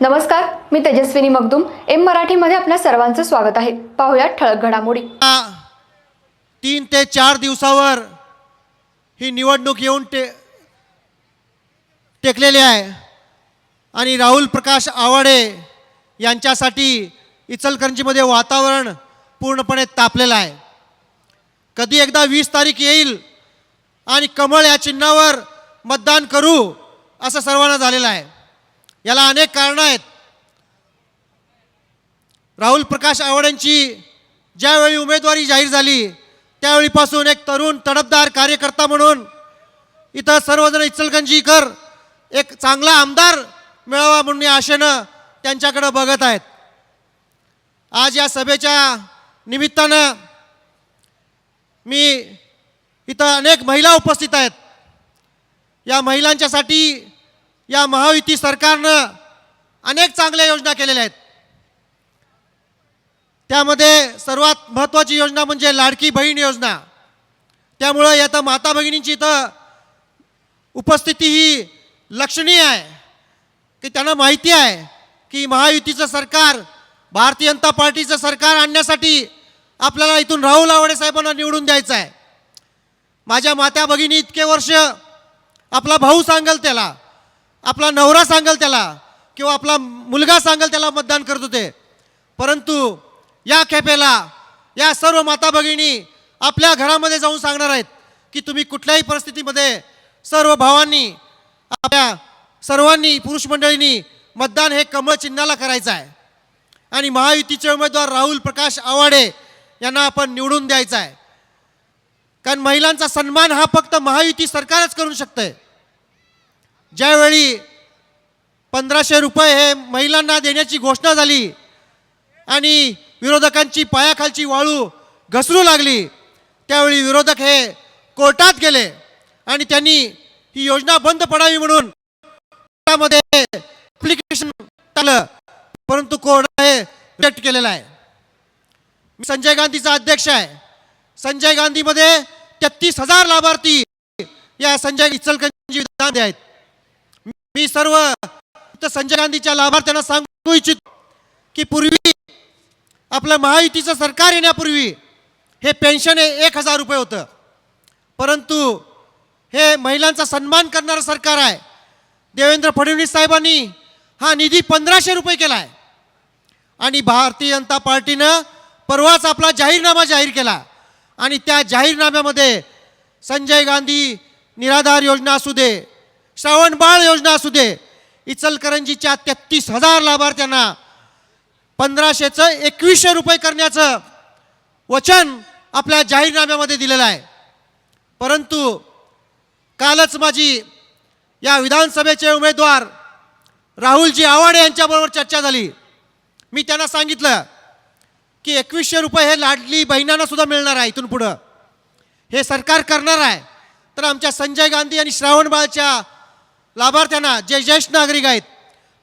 नमस्कार मी तेजस्विनी मगदुम. एम मराठीमध्ये आपल्या सर्वांचं स्वागत आहे. पाहुयात ठळक घडामोडी. तीन ते चार दिवसावर ही निवडणूक येऊन टे टेकलेली आहे. आणि राहुल प्रकाश आवाडे यांच्यासाठी इचलकरंजीमध्ये वातावरण पूर्णपणे तापलेलं आहे. कधी एकदा वीस तारीख येईल आणि कमळ या चिन्हावर मतदान करू असं सर्वांना झालेलं आहे. याला अनेक कारणं आहेत. राहुल प्रकाश आवाड्यांची ज्यावेळी उमेदवारी जाहीर झाली त्यावेळीपासून एक तरुण तडफदार कार्यकर्ता म्हणून इथं सर्वजण इचलगंजीकर एक चांगला आमदार मिळावा म्हणून या आशेनं त्यांच्याकडं बघत आहेत. आज या सभेच्या निमित्तानं मी इथं अनेक महिला उपस्थित आहेत. या महिलांच्यासाठी या महायुती सरकारनं अनेक चांगल्या योजना केलेल्या आहेत. त्यामध्ये सर्वात महत्त्वाची योजना म्हणजे लाडकी बहीण योजना. त्यामुळं यात माता भगिनींची इथं उपस्थिती ही लक्षणीय आहे. की त्यांना माहिती आहे की महायुतीचं सरकार भारतीय जनता पार्टीचं सरकार आणण्यासाठी आपल्याला इथून राहुल आवडे साहेबांना निवडून द्यायचं आहे माझ्या मात्या भगिनी इतके वर्ष आपला भाऊ सांगेल त्याला. आपला नवरा सांगेल त्याला किंवा आपला मुलगा सांगेल त्याला मतदान करत होते. परंतु या खेपेला या सर्व माता भगिनी आपल्या घरामध्ये जाऊन सांगणार आहेत की तुम्ही कुठल्याही परिस्थितीमध्ये सर्व भावांनी आपल्या सर्वांनी पुरुष मंडळींनी मतदान हे कमळ चिन्हाला करायचं आहे. आणि महायुतीचे उमेदवार राहुल प्रकाश आवाडे यांना आपण निवडून द्यायचं आहे. कारण महिलांचा सन्मान हा फक्त महायुती सरकारच करू शकतंय. ज्यावेळी पंधराशे रुपये हे महिलांना देण्याची घोषणा झाली आणि विरोधकांची पायाखालची वाळू घसरू लागली त्यावेळी विरोधक हे कोर्टात गेले आणि त्यांनी ही योजना बंद पडावी म्हणून कोर्टामध्ये ॲप्लिकेशन टाकलं. परंतु कोर्ट हे रिजेक्ट केलेलं आहे. मी संजय गांधीचा अध्यक्ष आहे. संजय गांधीमध्ये तेहतीस हजार लाभार्थी या संजय इचलकरंजी आहेत. मी सर्व संजय गांधीच्या लाभार्थ्यांना सांगू इच्छितो की पूर्वी आपलं महायुतीचं सरकार येण्यापूर्वी हे पेन्शन हे एक हजार रुपये होतं. परंतु हे महिलांचा सन्मान करणारं सरकार आहे. देवेंद्र फडणवीस साहेबांनी हा निधी पंधराशे रुपये केला आहे आणि भारतीय जनता पार्टीनं परवाच आपला जाहीरनामा जाहीर केला. आणि त्या जाहीरनाम्यामध्ये संजय गांधी निराधार योजना असू दे श्रावण बाळ योजना असू दे इचलकरंजीच्या तेहतीस हजार लाभार्थ्यांना पंधराशेचं एकवीसशे रुपये करण्याचं वचन आपल्या जाहीरनाम्यामध्ये दिलेलं आहे. परंतु कालच माझी या विधानसभेचे उमेदवार राहुलजी आवाडे यांच्याबरोबर चर्चा झाली. मी त्यांना सांगितलं की एकवीसशे रुपये हे लाडली बहिणांना सुद्धा मिळणार आहे इथून पुढं. हे सरकार करणार आहे. तर आमच्या संजय गांधी आणि श्रावणबाळच्या लाभार्थ्यांना जे ज्येष्ठ नागरिक आहेत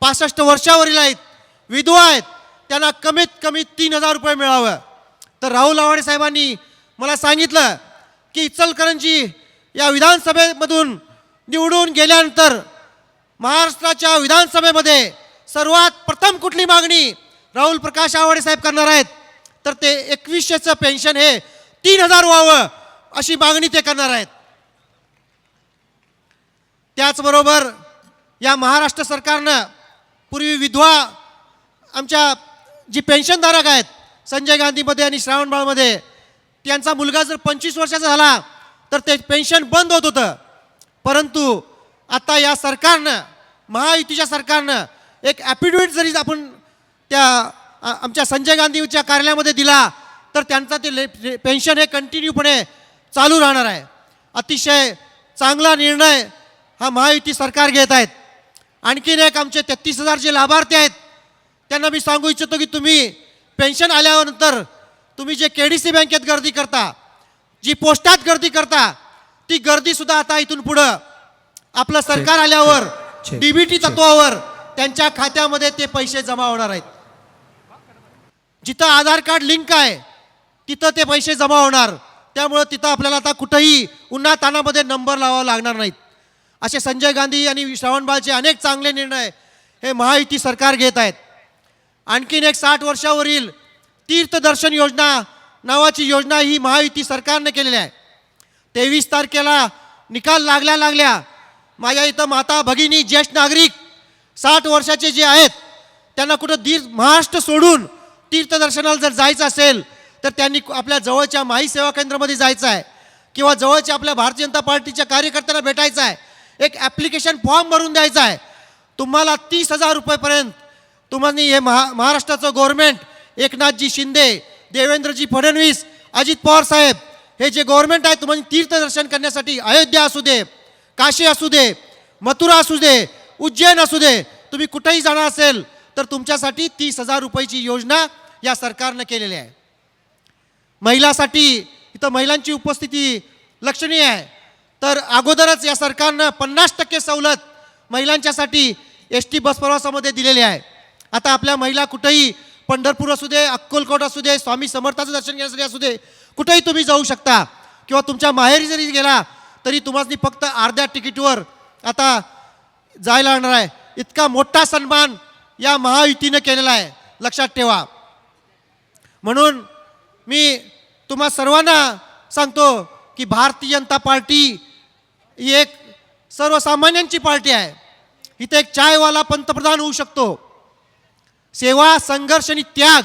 पासष्ट वर्षावरील आहेत विधवा आहेत त्यांना कमीत कमी तीन हजार रुपये मिळावं. तर राहुल आव्हाडे साहेबांनी मला सांगितलं की इचलकरंजी या विधानसभेमधून निवडून गेल्यानंतर महाराष्ट्राच्या विधानसभेमध्ये सर्वात प्रथम कुठली मागणी राहुल प्रकाश आवाडे साहेब करणार आहेत? तर ते एकवीसशेचं पेन्शन हे तीन हजार व्हावं अशी मागणी ते करणार आहेत. त्याचबरोबर या महाराष्ट्र सरकारनं पूर्वी विधवा आमच्या जी पेन्शनधारक आहेत संजय गांधीमध्ये आणि श्रावणबाळमध्ये त्यांचा मुलगा जर पंचवीस वर्षाचा झाला तर ते पेन्शन बंद होत होतं. परंतु आता या सरकारनं महायुतीच्या सरकारनं एक ॲपिडेविट जरी आपण त्या आमच्या संजय गांधीच्या कार्यालयामध्ये दिला तर त्यांचा ते ले पेन्शन हे कंटिन्यूपणे चालू राहणार आहे. अतिशय चांगला निर्णय हा महायुती सरकार घेत आहेत. आणखीन एक आमचे तेहतीस हजार जे लाभार्थी आहेत त्यांना मी सांगू इच्छितो की तुम्ही पेन्शन आल्यानंतर तुम्ही जे के डी सी बँकेत गर्दी करता जी पोस्टात गर्दी करता ती गर्दीसुद्धा आता इथून पुढं आपलं सरकार आल्यावर डीबीटी. तत्वावर त्यांच्या खात्यामध्ये ते पैसे जमा होणार आहेत. जिथं आधार कार्ड लिंक आहे तिथं ते पैसे जमा होणार. त्यामुळं तिथं आपल्याला आता कुठंही उन्हा तानामध्ये नंबर लावावा लागणार नाहीत. असे संजय गांधी आणि श्रावणबाळचे अनेक चांगले निर्णय हे महायुती सरकार घेत आहेत. आणखीन एक साठ वर्षावरील तीर्थदर्शन योजना नावाची योजना ही महायुती सरकारने केलेली आहे. तेवीस तारखेला निकाल लागल्या लागल्या माझ्या इथं माता भगिनी ज्येष्ठ नागरिक साठ वर्षाचे जे आहेत त्यांना कुठं दीर महाराष्ट्र सोडून तीर्थदर्शनाला जर जायचं असेल तर त्यांनी आपल्या जवळच्या माही सेवा केंद्रामध्ये जायचं आहे किंवा जवळच्या आपल्या भारतीय जनता पार्टीच्या कार्यकर्त्यांना भेटायचं आहे. एक ॲप्लिकेशन फॉर्म भरून द्यायचा आहे. तुम्हाला तीस हजार रुपयेपर्यंत तुम्हाला हे महा महाराष्ट्राचं गव्हर्मेंट एकनाथजी शिंदे देवेंद्रजी फडणवीस अजित पवार साहेब हे जे गव्हर्मेंट आहे तुम्हाला तीर्थदर्शन करण्यासाठी अयोध्या असू दे काशी असू दे मथुरा असू दे उज्जैन असू दे तुम्ही कुठेही जाणार असेल तर तुमच्यासाठी तीस हजार रुपयाची योजना या सरकारनं केलेली आहे. महिलासाठी इथं महिलांची उपस्थिती लक्षणीय आहे. तर अगोदरच या सरकारनं पन्नास टक्के सवलत महिलांच्यासाठी एस टी बस प्रवासामध्ये दिलेली आहे. आता आपल्या महिला कुठेही पंढरपूर असू दे अक्कलकोट असू दे स्वामी समर्थाचं दर्शन घेण्यासाठी असू दे कुठेही तुम्ही जाऊ शकता किंवा तुमच्या माहेरी जरी गेला तरी तुम्हाला फक्त अर्ध्या तिकीटवर आता जायला लागणार आहे. इतका मोठा सन्मान या महायुतीनं केलेला आहे. लक्षात ठेवा. म्हणून मी तुम्हा सर्वांना सांगतो की भारतीय जनता पार्टी ही एक सर्वसामान्यांची पार्टी आहे. इथे एक चायवाला पंतप्रधान होऊ शकतो. सेवा संघर्ष आणि त्याग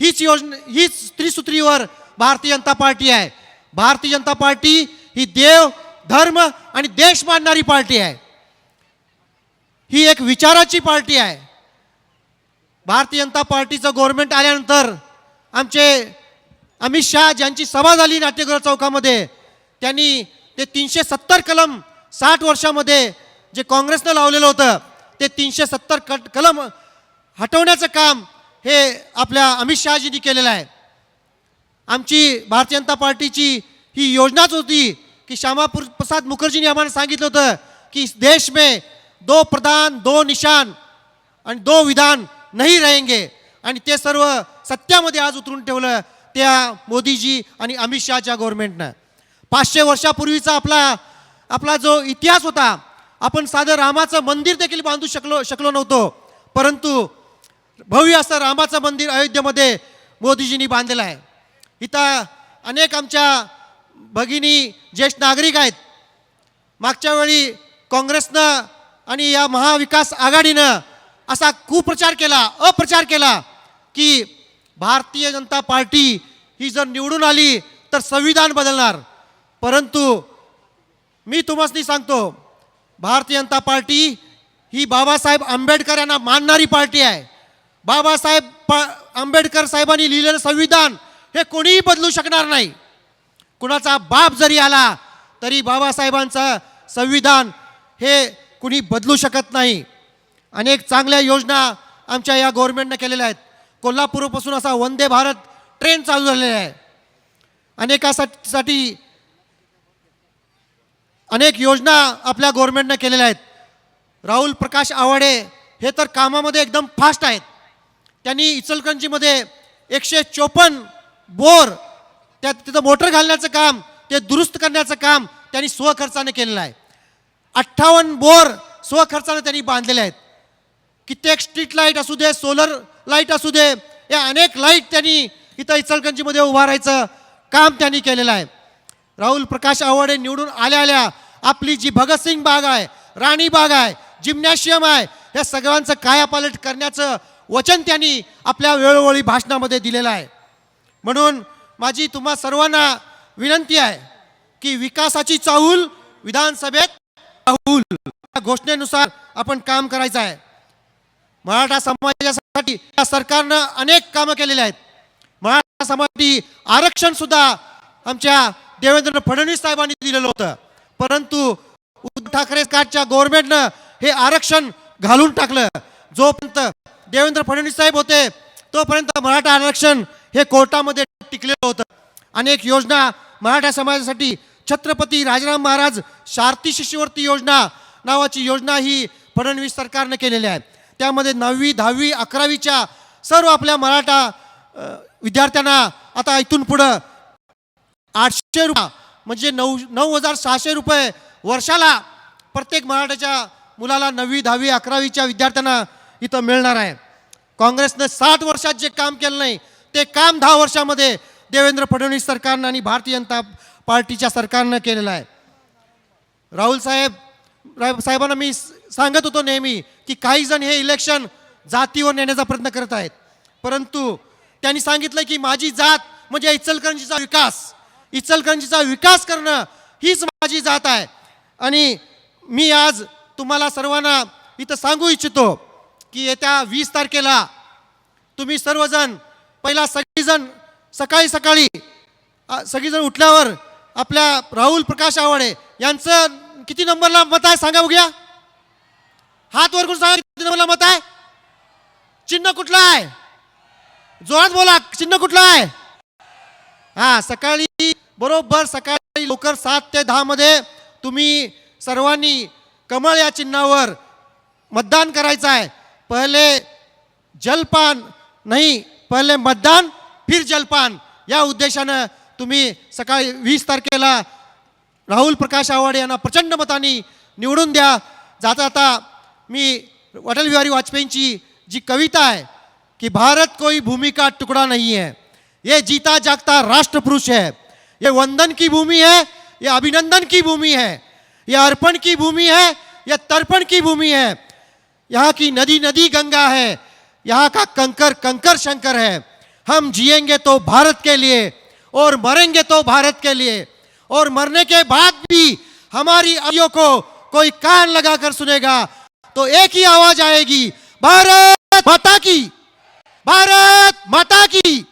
हीच योजना हीच त्रिसूत्रीवर भारतीय जनता पार्टी आहे. भारतीय जनता पार्टी ही देव धर्म आणि देश मानणारी पार्टी आहे. ही एक विचाराची पार्टी आहे. भारतीय जनता पार्टीचं गव्हर्नमेंट आल्यानंतर आमचे अमित शहा ज्यांची सभा झाली नाट्यगृह चौकामध्ये त्यांनी ते तीनशे सत्तर कलम साठ वर्षामध्ये जे काँग्रेसनं लावलेलं होतं ते तीनशे सत्तर कट कलम हटवण्याचं काम हे आपल्या अमित शहाजींनी केलेलं आहे. आमची भारतीय जनता पार्टीची ही योजनाच होती की श्यामापूर प्रसाद मुखर्जींनी आम्हाला सांगितलं होतं की इस देश में दो प्रधान दो निशान आणि दो विधान नाही रहेंगे. आणि ते सर्व सत्यामध्ये आज उतरून ठेवलं त्या मोदीजी आणि अमित शहाच्या गव्हर्नमेंटनं पाचशे वर्षापूर्वीचा आपला आपला जो इतिहास होता आपण साधं रामाचं मंदिर देखील बांधू शकलो शकलो नव्हतो. परंतु भव्य असं रामाचं मंदिर अयोध्येमध्ये मोदीजींनी बांधलेलं आहे. इथं अनेक आमच्या भगिनी ज्येष्ठ नागरिक आहेत. मागच्या वेळी काँग्रेसनं आणि या महाविकास आघाडीनं असा कुप्रचार केला अप्रचार केला की भारतीय जनता पार्टी ही जर निवडून आली तर संविधान बदलणार. परंतु मी तुम्हाला सांगतो भारतीय जनता पार्टी ही बाबासाहेब आंबेडकर यांना मानणारी पार्टी आहे. बाबासाहेब पा आंबेडकर साहेबांनी लिहिलेलं संविधान हे कोणीही बदलू शकणार नाही. कुणाचा बाप जरी आला तरी बाबासाहेबांचं संविधान हे कुणी बदलू शकत नाही. अनेक चांगल्या योजना आमच्या या गव्हर्नमेंटनं केलेल्या आहेत. कोल्हापूरपासून असा वंदे भारत ट्रेन चालू झालेला आहे. अनेकासाठी अनेक योजना आपल्या गव्हर्नमेंटनं केलेल्या आहेत. राहुल प्रकाश आवाडे हे तर कामामध्ये एकदम फास्ट आहेत. त्यांनी इचलकरंजीमध्ये एकशे चोपन्न बोर त्यात तिथं मोटर घालण्याचं काम ते दुरुस्त करण्याचं काम त्यांनी स्वखर्चाने केलेलं आहे. अठ्ठावन्न बोर स्वखर्चाने त्यांनी बांधलेले आहेत. कित्येक स्ट्रीट लाइट असू दे सोलर लाइट असू दे या अनेक लाइट त्यांनी इथं इचलकरंजीमध्ये उभारायचं काम त्यांनी केलेलं आहे. राहुल प्रकाश आवाडे निवडून आल्या आल्या आपली जी भगतसिंग बाग आहे राणी बाग आहे जिम्नॅशियम आहे या सगळ्यांचं कायापालट करण्याचं वचन त्यांनी आपल्या वेळोवेळी भाषणामध्ये दिलेलं आहे. म्हणून माझी तुम्हा सर्वांना विनंती आहे की विकासाची चाहूल विधानसभेत चाहूल या घोषणेनुसार आपण काम करायचं आहे. मराठा समाजासाठी या सरकारनं अनेक कामं केलेली आहेत. मराठा समाजासाठी आरक्षण सुद्धा आमच्या देवेंद्र फडणवीस साहेबांनी दिलेलं होतं. परंतु उद्धव ठाकरे सरकारच्या गव्हर्नमेंटनं हे आरक्षण घालून टाकलं. जोपर्यंत देवेंद्र फडणवीस साहेब होते तोपर्यंत मराठा आरक्षण हे कोर्टामध्ये टिकलेलं होतं. अनेक योजना मराठा समाजासाठी छत्रपती राजाराम महाराज शारती शिष्यवृत्ती योजना नावाची योजना ही फडणवीस सरकारनं केलेली आहे. त्यामध्ये नववी दहावी अकरावीच्या सर्व आपल्या मराठा विद्यार्थ्यांना आता इथून पुढं आठशे रुपया म्हणजे नऊ नऊ हजार सहाशे रुपये वर्षाला प्रत्येक मराठ्याच्या मुलाला नववी दहावी अकरावीच्या विद्यार्थ्यांना इथं मिळणार आहे. काँग्रेसनं साठ वर्षात जे काम केलं नाही ते काम दहा वर्षामध्ये देवेंद्र फडणवीस सरकारनं आणि भारतीय जनता पार्टीच्या सरकारनं केलेलं आहे. राहुल साहेब रा- साहेबांना मी सांगत होतो नेहमी की काही जण हे इलेक्शन जातीवर नेण्याचा प्रयत्न करत आहेत. परंतु त्यांनी सांगितलं की माझी जात म्हणजे इचलकरंजीचा विकास. इचलकरंजीचा विकास करणं हीच माझी जात आहे. आणि मी आज तुम्हाला सर्वांना इथं सांगू इच्छितो की येत्या वीस तारखेला तुम्ही सर्वजण पहिला सगळीजण सकाळी सकाळी सगळीजण उठल्यावर आपल्या राहुल प्रकाश आवाडे यांचं किती नंबरला मत आहे सांगा बघूया. हात वर करून सांगा किती नंबरला मत आहे. चिन्ह कुठलं आहे? जोरात बोला चिन्ह कुठलं आहे? हा सकाळी बरोबर सकाळी लवकर सात ते दहामध्ये तुम्ही सर्वांनी कमळ या चिन्हावर मतदान करायचं आहे. पहिले जलपान नाही पहिले मतदान फिर जलपान. या उद्देशानं तुम्ही सकाळी वीस तारखेला राहुल प्रकाश आवाडे यांना प्रचंड मताने निवडून द्या. जाता जाता मी अटल बिहारी वाजपेयींची जी कविता आहे की भारत कोई भूमि का टुकड़ा नहीं है ये जीता जागता राष्ट्र पुरुष है. ये वंदन की भूमि है, ये अभिनंदन की भूमि है यह अर्पण की भूमि है, ये तर्पण की भूमि है। यहाँ की नदी नदी गंगा है, यहाँ का कंकर कंकर शंकर है। हम जिएँगे तो भारत के लिए और मरेंगे तो भारत के लिए और मरने के बाद भी हमारी आइयों को कोई कान लगाकर सुनेगा तो एक ही आवाज़ आएगी, भारत माता की, भारत माता की।